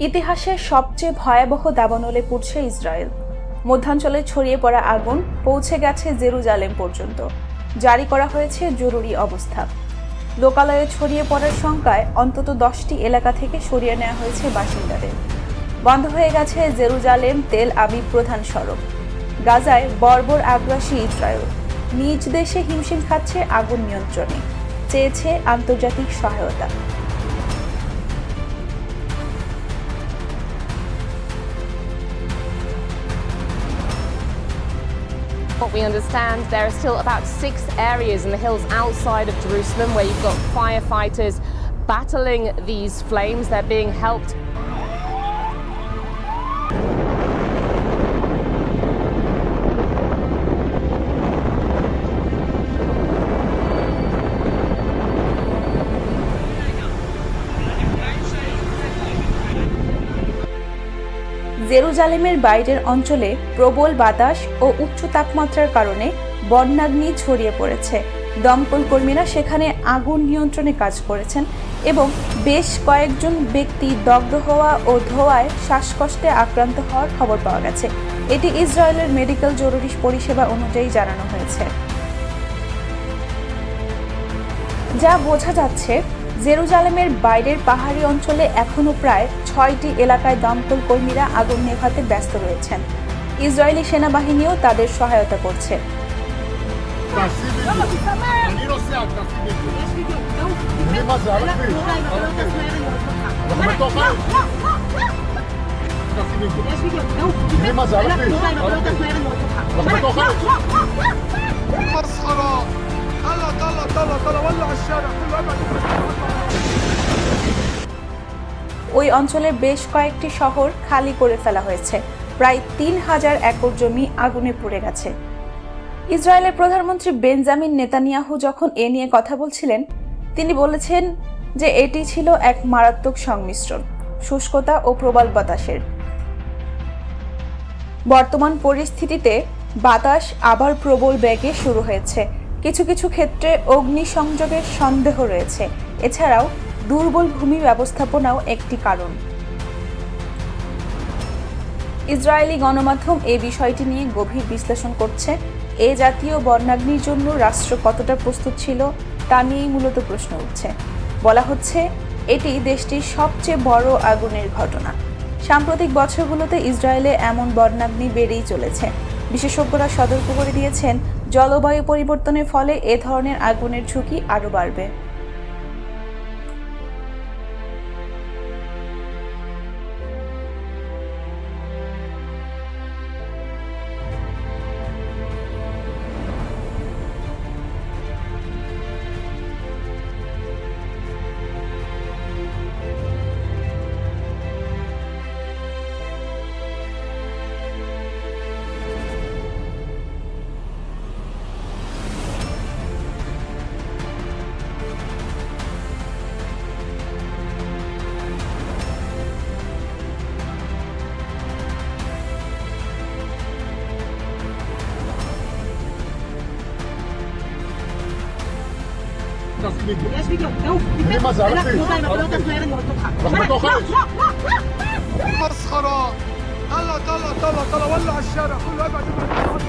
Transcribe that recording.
ইতিহাসের সবচেয়ে ভয়াবহ দাবানলে পড়ছে ইসরায়েল। মধ্যাঞ্চলে ছড়িয়ে পড়া আগুন পৌঁছে গেছে জেরুজালেম পর্যন্ত। জারি করা হয়েছে জরুরি অবস্থা। লোকালয়ে ছড়িয়ে পড়ার শঙ্কায় অন্তত দশটি এলাকা থেকে সরিয়ে নেওয়া হয়েছে বাসিন্দাদের। বন্ধ হয়ে গেছে জেরুজালেম তেল আবিব প্রধান সড়ক। গাজায় বর্বর আগ্রাসী ইসরায়েল। নিজ দেশে হিমশিম খাচ্ছে আগুন নিয়ন্ত্রণে। চেয়েছে আন্তর্জাতিক সহায়তা। What we understand, there are still about six areas in the hills outside of Jerusalem where you've got firefighters battling these flames. They're being helped জেরুজালেমের বাইরের অঞ্চলে প্রবল বাতাস ও উচ্চ তাপমাত্রার কারণে বন্যাগ্নি ছড়িয়ে পড়েছে। দমকল কর্মীরা সেখানে আগুন নিয়ন্ত্রণে কাজ করেছেন এবং বেশ কয়েকজন ব্যক্তি দগ্ধ হওয়া ও ধোঁয়ায় শ্বাসকষ্টে আক্রান্ত হওয়ার খবর পাওয়া গেছে। এটি ইসরায়েলের মেডিকেল জরুরি পরিষেবা অনুযায়ী জানানো হয়েছে। যা বোঝা যাচ্ছে জেরুজালেমের বাইরের পাহাড়ি অঞ্চলে এখনও প্রায় ছয়টি এলাকায় দমকল কর্মীরা আগুন নেভাতে ব্যস্ত রয়েছেন ইসরায়েলি সেনাবাহিনীও তাদের সহায়তা করছে ولع الشارع كله ابعد অঞ্চলের বেশ কয়েকটি শহর খালি করে ফেলা হয়েছে। প্রায় তিন হাজার একর জমি আগুনে পুড়ে গেছে। ইসরায়েলের প্রধানমন্ত্রী বেঞ্জামিন নেতানিয়াহু যখন এ নিয়ে কথা বলছিলেন, তিনি বলেছেন যে এটি ছিল এক মারাত্মক সংমিশ্রণ, শুষ্কতা ও প্রবল বাতাসের। বর্তমান পরিস্থিতিতে বাতাস আবার প্রবল বেগে শুরু হয়েছে। কিছু কিছু ক্ষেত্রে অগ্নিসংযোগের সন্দেহ রয়েছে। এছাড়াও দুর্বল ভূমি ব্যবস্থাপনাও একটি কারণ। ইসরায়েলি গণমাধ্যম এই বিষয়টি নিয়ে গভীর বিশ্লেষণ করছে। এ জাতীয় বন্যাগ্নির জন্য রাষ্ট্র কতটা প্রস্তুত ছিল তা নিয়েই মূলত প্রশ্ন উঠছে। বলা হচ্ছে, এটি দেশটির সবচেয়ে বড় আগুনের ঘটনা। সাম্প্রতিক বছরগুলোতে ইসরায়েলে এমন বন্যাগ্নি বেড়েই চলেছে। বিশেষজ্ঞরা সতর্ক করে দিয়েছেন, জলবায়ু পরিবর্তনের ফলে এ ধরনের আগুনের ঝুঁকি আরও বাড়বে। das Video. Das Video. Lauf. Nee, Maserati. Lass nur sein, aber laut das nur Ehren, aber doch Lauf, lauf, lauf, lauf. مسخرة. طلع طلع طلع طلع ولع الشارع كله ابعد ابعد